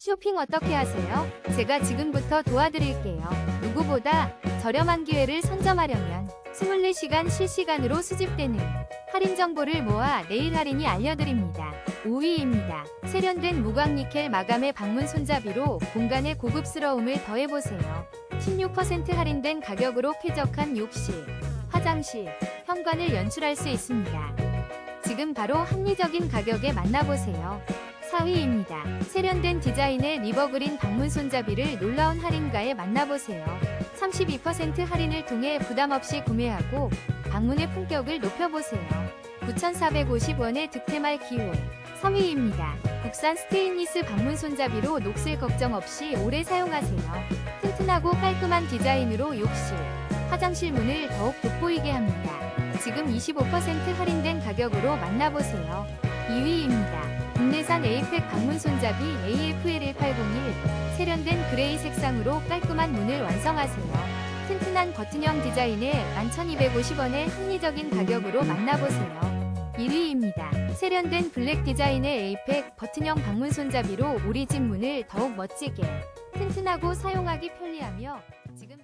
쇼핑 어떻게 하세요? 제가 지금부터 도와드릴게요. 누구보다 저렴한 기회를 선점하려면 24시간 실시간으로 수집되는 할인 정보를 모아 내일 할인이 알려드립니다. 5위입니다. 세련된 무광니켈 마감의 방문 손잡이로 공간의 고급스러움을 더해보세요. 16% 할인된 가격으로 쾌적한 욕실, 화장실, 현관을 연출할 수 있습니다. 지금 바로 합리적인 가격에 만나보세요. 4위입니다. 세련된 디자인의 리버그린 방문 손잡이를 놀라운 할인가에 만나보세요. 32% 할인을 통해 부담 없이 구매하고 방문의 품격을 높여보세요. 9,450원의 득템할 기회. 3위입니다. 국산 스테인리스 방문 손잡이로 녹슬 걱정 없이 오래 사용하세요. 튼튼하고 깔끔한 디자인으로 욕실, 화장실 문을 더욱 돋보이게 합니다. 지금 25% 할인된 가격으로 만나보세요. 2위입니다. 국내산 에이펙 방문 손잡이 AFL1801 세련된 그레이 색상으로 깔끔한 문을 완성하세요. 튼튼한 버튼형 디자인에 11,250원의 합리적인 가격으로 만나보세요. 1위입니다. 세련된 블랙 디자인의 에이펙 버튼형 방문 손잡이로 우리 집 문을 더욱 멋지게 튼튼하고 사용하기 편리하며 지금